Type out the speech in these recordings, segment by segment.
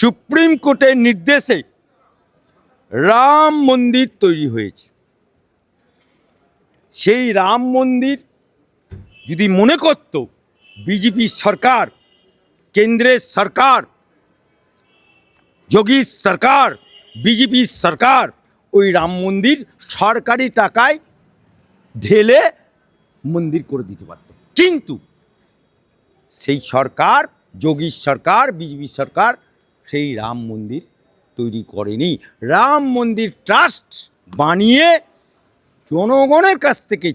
Supreme কোর্টের নির্দেশে রাম মন্দির তৈরি হয়েছে। সেই রাম মন্দির যদি মনে করত, বিজেপি সরকার, কেন্দ্রের সরকার যোগী সরকার, বিজেপি সরকার ওই রাম মন্দির সরকারি টাকায় ঢেলে মন্দির করে দিতে পারত। কিন্তু সেই সরকার যোগী সরকার, বিজেপি সরকার সেই রাম মন্দির তৈরি করেনি। রাম মন্দির ট্রাস্ট বানিয়ে জনগণের কাছ থেকে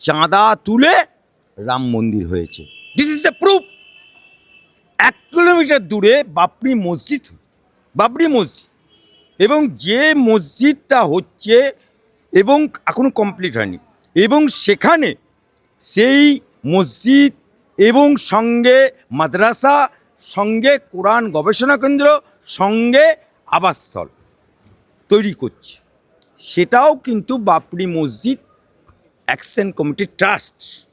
চাঁদা তুলে রাম মন্দির হয়েছে। দিস ইজ দ্য প্রুফ এক কিলোমিটার দূরে বাপরি মসজিদ বাবরি মসজিদ। এবং যে মসজিদটা হচ্ছে এবং এখনও কমপ্লিট হয়নি। এবং সেখানে সেই মসজিদ এবং সঙ্গে মাদ্রাসা সঙ্গে কোরআন গবেষণা কেন্দ্র, সঙ্গে আবাসস্থল তৈরি করছে। সেটাও কিন্তু বাবরি মসজিদ অ্যাকশন কমিটি ট্রাস্ট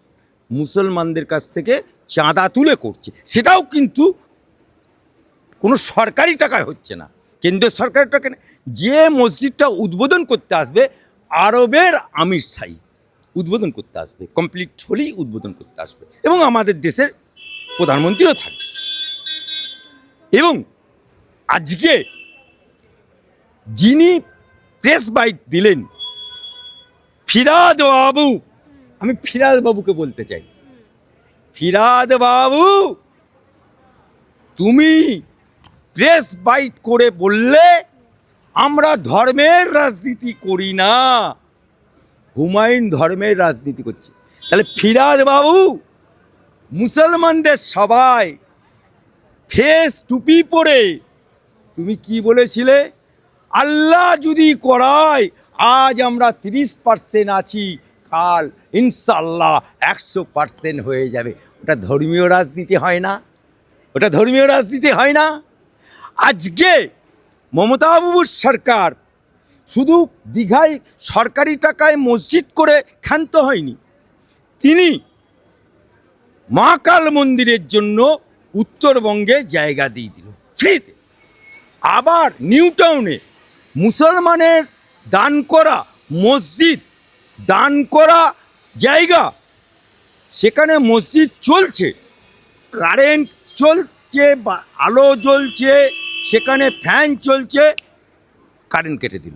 মুসলমানদের কাছ থেকে চাঁদা তুলে করছে। সেটাও কিন্তু কোনো সরকারি টাকায় হচ্ছে না। কেন্দ্রীয় সরকারের টাকা। যে মসজিদটা উদ্বোধন করতে আসবে, আরবের আমির সাই উদ্বোধন করতে আসবে, কমপ্লিট হলেই উদ্বোধন করতে আসবে এবং আমাদের দেশের প্রধানমন্ত্রীও থাকবে। এবং আজকে যিনি প্রেস বাইট দিলেন, ফিরাদ বাবু, আমি ফিরাদ বাবুকে বলতে চাই। ফিরাদ বাবু, তুমি প্রেস বাইট করে বললে আমরা ধর্মের রাজনীতি করি না। হুমায়ুন ধর্মের রাজনীতি করছে। তাহলে ফিরাদ বাবু, মুসলমানদের সবাই ফেস টুপি পরে। তুমি কি বলেছিলে? আল্লাহ যদি করায়, আজ আমরা তিরিশ পার্সেন্ট আছি, কাল ইনশাল্লাহ একশো পার্সেন্ট হয়ে যাবে। ওটা ধর্মীয় রাজনীতি হয় না। ওটা ধর্মীয় রাজনীতি হয় না। আজকে মমতা বাবুর সরকার শুধু দীঘায় সরকারি টাকায় মসজিদ করে ক্ষান্ত হয়নি। তিনি মহাকাল মন্দিরের জন্য উত্তরবঙ্গে জায়গা দিয়ে দিল। ফ্রিতে আবার নিউ টাউনে মুসলমানের দান করা মসজিদ, দান করা জায়গা, সেখানে মসজিদ চলছে। কারেন্ট চলছে, বা আলো জ্বলছে, সেখানে ফ্যান চলছে, কারেন্ট কেটে দিল।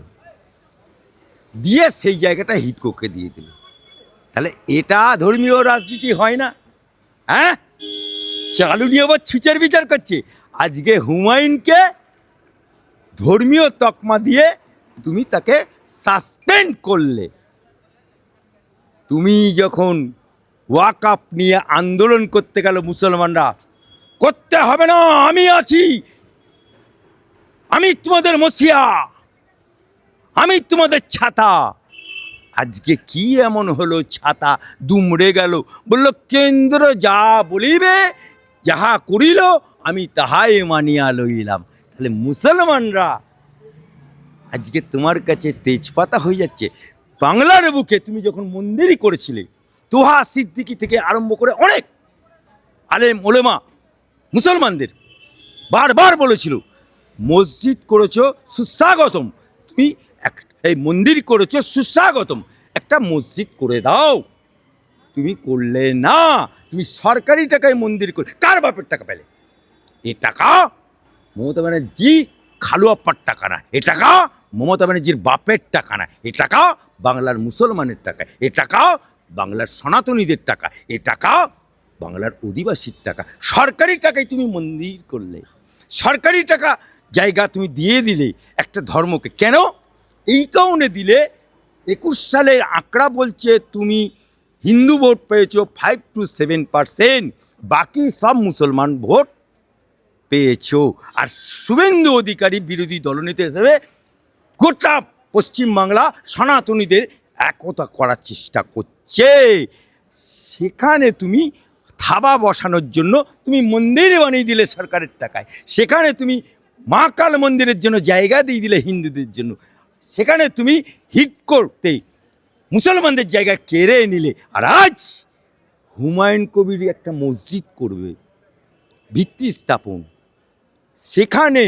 দিয়ে সেই জায়গাটা হিটকোকে দিয়ে দিল। তাহলে এটা ধর্মীয় রাজনীতি হয় না হ্যাঁ? চালু নিয়ে আবার ছুচার বিচার করছে। আজকে হুমায়ুনকে ধর্মীয় তকমা দিয়ে তুমি তাকে সাসপেন্ড করলে। তুমি যখন ওয়াকআপ নিয়ে আন্দোলন করতে গেল মুসলমানরা, করতে হবে না, আমি আছি। আমি তোমাদের মসিয়া। আমি তোমাদের ছাতা। আজকে কি এমন হলো ছাতা? দুমড়ে গেল। বলল, কেন্দ্র যা বলিবে যাহা করিল, আমি তাহাই মানিয়া লইলাম। তাহলে মুসলমানরা, আজকে তোমার কাছে তেজপাতা হয়ে যাচ্ছে। বাংলার বুকে তুমি যখন মন্দিরই করেছিলে, তোহা সিদ্দিকি থেকে আরম্ভ করে অনেক আলেম, ওলেমা, মুসলমানদের বারবার বলেছিল, মসজিদ করেছ সুস্বাগতম, তুমি এক, এই মন্দির করেছ সুস্বাগতম, একটা মসজিদ করে দাও। তুমি করলে না তুমি সরকারি টাকায় মন্দির করে কার বাপের টাকা পেলে? এ টাকা মমতা ব্যানার্জি খালুয়াপ্পার টাকা না। এ টাকা মমতা ব্যানার্জির বাপের টাকা না। এ টাকা বাংলার মুসলমানের টাকা। এ টাকা বাংলার সনাতনীদের টাকা। এ টাকা বাংলার অধিবাসীর টাকা। সরকারি টাকায় তুমি মন্দির করলে। সরকারি টাকা জায়গা তুমি দিয়ে দিলে একটা ধর্মকে। কেন? এই কারণে দিলে একুশ সালের আঁকড়া বলছে তুমি হিন্দু ভোট পেয়েছ ফাইভ টু সেভেন পারসেন্ট বাকি সব মুসলমান ভোট পেয়েছ। আর শুভেন্দু অধিকারী বিরোধী দলনেতা হিসেবে গোটা পশ্চিমবাংলা সনাতনীদের একতা করার চেষ্টা করছে। সেখানে তুমি থাবা বসানোর জন্য তুমি মন্দির বানিয়ে দিলে সরকারের টাকায়। সেখানে তুমি মা কাল মন্দিরের জন্য জায়গা দিয়ে দিলে হিন্দুদের জন্য। সেখানে তুমি হিট করতে মুসলমানদের জায়গা কেড়ে নিলে আর আজ হুমায়ুন কবির একটা মসজিদ করবে, ভিত্তি স্থাপন। সেখানে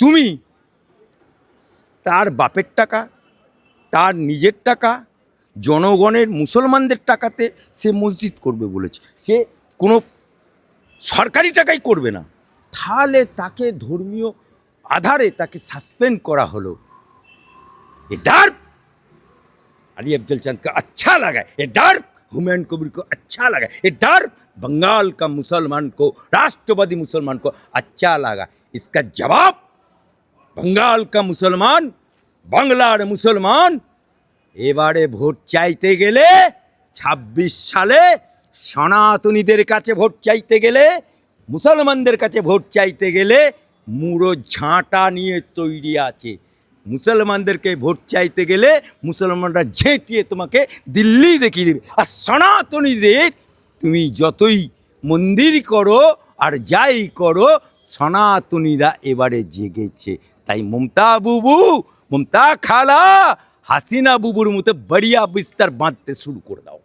তুমি তার বাপের টাকা, তার নিজের টাকা, জনগণের মুসলমানদের টাকাতে সে মসজিদ করবে বলেছে। সে কোনো সরকারি টাকাই করবে না। তাহলে তাকে ধর্মীয় আধারে তাকে সাসপেন্ড করা হলো। এটার अली अफजल चंद को अच्छा लगा ये डर हुमायूं कबीर को अच्छा लगा ये डर बंगाल का मुसलमान को राष्ट्रवादी मुसलमान को अच्छा लगा इसका जवाब बंगाल का मुसलमान বাংলার মুসলমান এবারে ভোট চাইতে গেলে ছাব্বিশ সালে সনাতনীদের কাছে ভোট চাইতে গেলে মুসলমানদের কাছে ভোট চাইতে গেলে মুড়ো ঝাঁটা নিয়ে তৈরি আছে মুসলমানদেরকে ভোট চাইতে গেলে মুসলমানরা ঝেঁটিয়ে তোমাকে দিল্লি দেখিয়ে দেবে। আর সনাতনীদের তুমি যতই মন্দির করো আর যাই করো, সনাতনীরা এবারে জেগেছে। তাই মমতা বুবু, মমতা খালা, হাসিনা বুবুর মতো বড়িয়া বিস্তার বাঁধতে শুরু করে দাও।